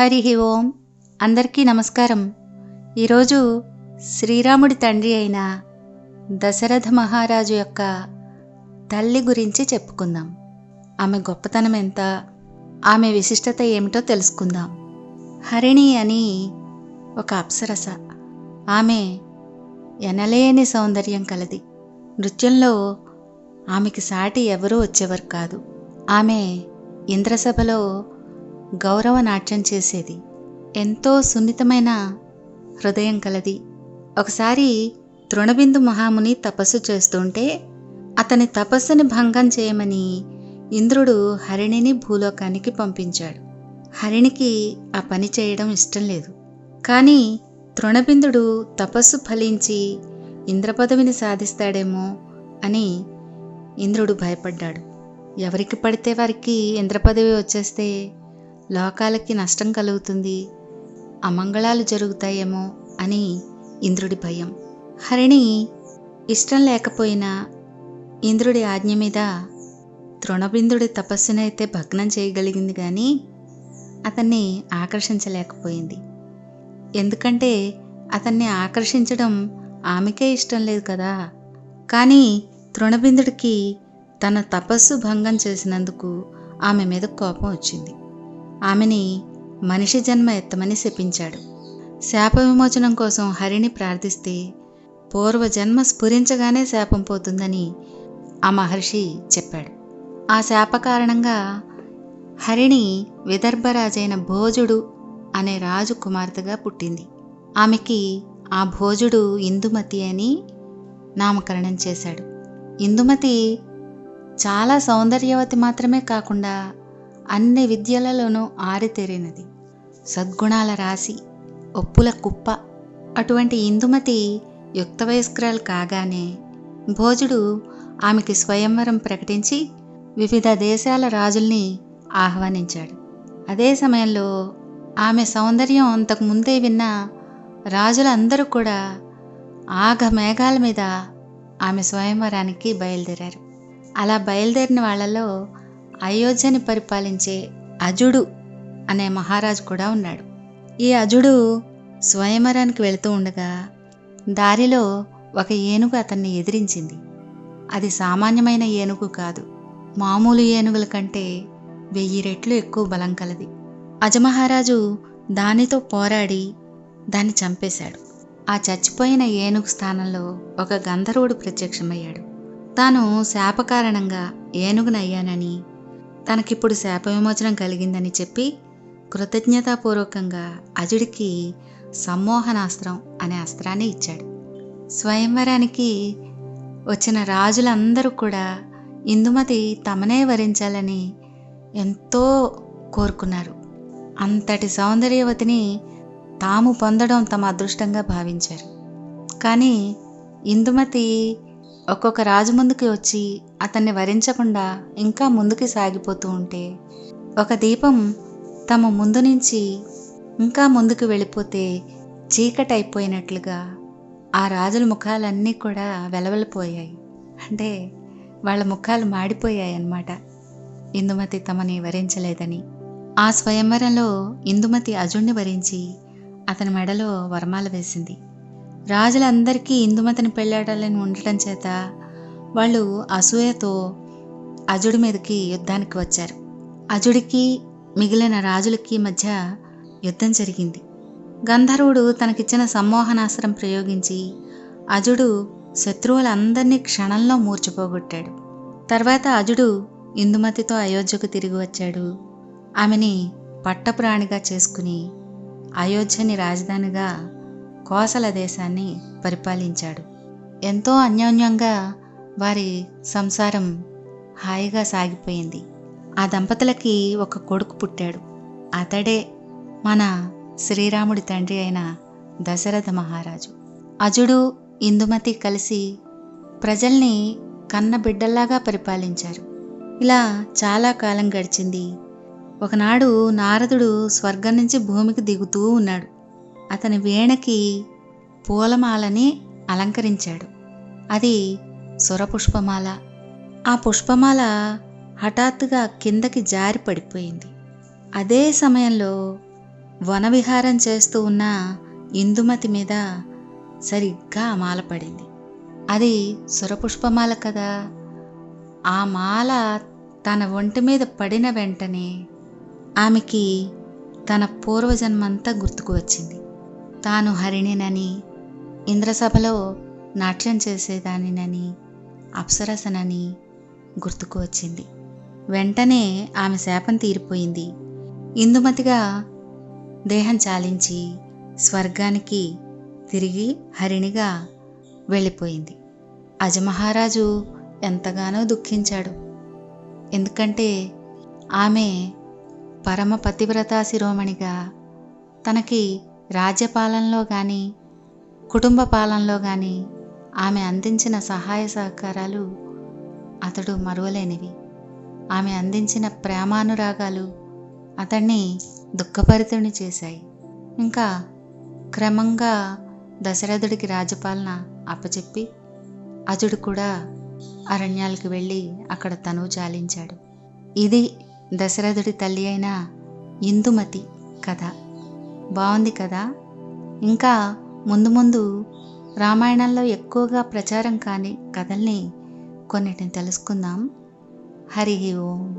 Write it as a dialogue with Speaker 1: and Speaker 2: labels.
Speaker 1: హరి ఓం. అందరికీ నమస్కారం. ఈరోజు శ్రీరాముడి తండ్రి అయిన దశరథ మహారాజు యొక్క తల్లి గురించి చెప్పుకుందాం. ఆమె గొప్పతనం ఎంత ఆమె విశిష్టత ఏమిటో తెలుసుకుందాం. హరిణి అని ఒక అప్సరస. ఆమె ఎనలేని సౌందర్యం కలది. నృత్యంలో ఆమెకి సాటి ఎవరూ వచ్చేవారు కాదు. ఆమె ఇంద్రసభలో గౌరవ నాట్యం చేసేది. ఎంతో సున్నితమైన హృదయం కలది. ఒకసారి తృణబిందు మహాముని తపస్సు చేస్తుంటే అతని తపస్సుని భంగం చేయమని ఇంద్రుడు హరిణిని భూలోకానికి పంపించాడు. హరిణికి ఆ పని చేయడం ఇష్టం లేదు. కానీ తృణబిందుడు తపస్సు ఫలించి ఇంద్రపదవిని సాధిస్తాడేమో అని ఇంద్రుడు భయపడ్డాడు. ఎవరికి పడితే వారికి ఇంద్రపదవి వచ్చేస్తే లోకాలకి నష్టం కలుగుతుంది. అమంగళాలు జరుగుతాయేమో అని ఇంద్రుడి భయం. హరిణి ఇష్టం లేకపోయినా ఇంద్రుడి ఆజ్ఞ మీద తృణబిందుడి తపస్సునైతే భగ్నం చేయగలిగింది కానీ అతన్ని ఆకర్షించలేకపోయింది. ఎందుకంటే అతన్ని ఆకర్షించడం ఆమెకే ఇష్టం లేదు కదా. కానీ తృణబిందుడికి తన తపస్సు భంగం చేసినందుకు ఆమె మీద కోపం వచ్చింది. ఆమెని మనిషి జన్మ ఎత్తమని శపించాడు. శాప విమోచనం కోసం హరిని ప్రార్థిస్తే పూర్వజన్మ స్ఫురించగానే శాపం పోతుందని ఆ మహర్షి చెప్పాడు. ఆ శాప కారణంగా హరిణి విదర్భరాజైన భోజుడు అనే రాజు కుమార్తెగా పుట్టింది. ఆమెకి ఆ భోజుడు ఇందుమతి అని నామకరణం చేశాడు. ఇందుమతి చాలా సౌందర్యవతి మాత్రమే కాకుండా అన్ని విద్యలలోనూ ఆరితేరినది. సద్గుణాల రాశి ఒప్పుల కుప్ప. అటువంటి ఇందుమతి యుక్త వయస్కురాలు కాగానే భోజుడు ఆమెకి స్వయంవరం ప్రకటించి వివిధ దేశాల రాజుల్ని ఆహ్వానించాడు. అదే సమయంలో ఆమె సౌందర్యం అంతకు ముందే విన్న రాజులందరూ కూడా ఆగ మేఘాల మీద ఆమె స్వయంవరానికి బయలుదేరారు. అలా బయలుదేరిన వాళ్ళలో అయోధ్యని పరిపాలించే అజుడు అనే మహారాజు కూడా ఉన్నాడు. ఈ అజుడు స్వయంవరానికి వెళుతూ ఉండగా దారిలో ఒక ఏనుగు అతన్ని ఎదిరించింది. అది సామాన్యమైన ఏనుగు కాదు. మామూలు ఏనుగుల కంటే వెయ్యి రెట్లు ఎక్కువ బలం కలది. అజమహారాజు దానితో పోరాడి దాన్ని చంపేశాడు. ఆ చచ్చిపోయిన ఏనుగు స్థానంలో ఒక గంధర్వుడు ప్రత్యక్షమయ్యాడు. తాను శాప కారణంగా ఏనుగునయ్యానని తనకిప్పుడు శాప విమోచనం కలిగిందని చెప్పి కృతజ్ఞతాపూర్వకంగా అజుడికి సమ్మోహనాస్త్రం అనే అస్త్రాన్ని ఇచ్చాడు. స్వయంవరానికి వచ్చిన రాజులందరూ కూడా ఇందుమతి తమనే వరించాలని ఎంతో కోరుకున్నారు. అంతటి సౌందర్యవతిని తాము పొందడం తమ అదృష్టంగా భావించారు. కానీ ఇందుమతి ఒక్కొక్క రాజు ముందుకి వచ్చి అతన్ని వరించకుండా ఇంకా ముందుకి సాగిపోతూ ఉంటే ఒక దీపం తమ ముందు నుంచి ఇంకా ముందుకు వెళ్ళిపోతే చీకటైపోయినట్లుగా ఆ రాజుల ముఖాలన్నీ కూడా వెలవెలపోయాయి. అంటే వాళ్ళ ముఖాలు మాడిపోయాయి అన్నమాట ఇందుమతి తమని వరించలేదని. ఆ స్వయంవరంలో ఇందుమతి అజుణ్ణి వరించి అతని మెడలో వరమాల వేసింది. రాజులందరికీ ఇందుమతిని పెళ్ళాడాలని ఉండటం చేత వాళ్ళు అసూయతో అజుడి మీదకి యుద్ధానికి వచ్చారు. అజుడికి మిగిలిన రాజులకి మధ్య యుద్ధం జరిగింది. గంధర్వుడు తనకిచ్చిన సమ్మోహనాస్త్రం ప్రయోగించి అజుడు శత్రువులందరినీ క్షణంలో మూర్చిపోగొట్టాడు. తర్వాత అజుడు ఇందుమతితో అయోధ్యకు తిరిగి వచ్చాడు. ఆమెని పట్టపురాణిగా చేసుకుని అయోధ్యని రాజధానిగా కోసల దేశాన్ని పరిపాలించాడు. ఎంతో అన్యోన్యంగా వారి సంసారం హాయిగా సాగిపోయింది. ఆ దంపతులకి ఒక కొడుకు పుట్టాడు. అతడే మన శ్రీరాముడి తండ్రి అయిన దశరథ మహారాజు. అజుడు ఇందుమతి కలిసి ప్రజల్ని కన్న బిడ్డల్లాగా పరిపాలించారు. ఇలా చాలా కాలం గడిచింది. ఒకనాడు నారదుడు స్వర్గం నుంచి భూమికి దిగుతూ ఉన్నాడు. అతని వీణకి పూలమాలని అలంకరించాడు. అది సురపుష్పమాల. ఆ పుష్పమాల హఠాత్తుగా కిందకి జారి పడిపోయింది. అదే సమయంలో వనవిహారం చేస్తూ ఉన్న ఇందుమతి మీద సరిగ్గా ఆ మాల పడింది అది సురపుష్పమాల కదా. ఆ మాల తన ఒంటి మీద పడిన వెంటనే ఆమెకి తన పూర్వజన్మంతా గుర్తుకు వచ్చింది. తాను హరిణినని ఇంద్రసభలో నాట్యం చేసేదానినని అప్సరసనని గుర్తుకు వచ్చింది. వెంటనే ఆమె శాపం తీరిపోయింది. ఇందుమతిగా దేహం చాలించి స్వర్గానికి తిరిగి హరిణిగా వెళ్ళిపోయింది. అజమహారాజు ఎంతగానో దుఃఖించాడు. ఎందుకంటే ఆమె పరమ పతివ్రతా శిరోమణిగా తనకి రాజ్యపాలనలో కానీ కుటుంబ పాలనలో కానీ ఆమె అందించిన సహాయ సహకారాలు అతడు మరువలేనివి. ఆమె అందించిన ప్రేమానురాగాలు అతన్ని దుఃఖభరితుని చేశాయి. ఇంకా క్రమంగా దశరథుడికి రాజ్యపాలన అప్పచెప్పి అజుడు కూడా అరణ్యాలకు వెళ్ళి అక్కడ తను చాలించాడు ఇది దశరథుడి తల్లి అయిన ఇందుమతి కథ. బాగుంది కదా? ఇంకా ముందు ముందు రామాయణంలో ఎక్కువగా ప్రచారం కాని కథల్ని కొన్నిటిని తెలుసుకుందాం. హరి ఓం.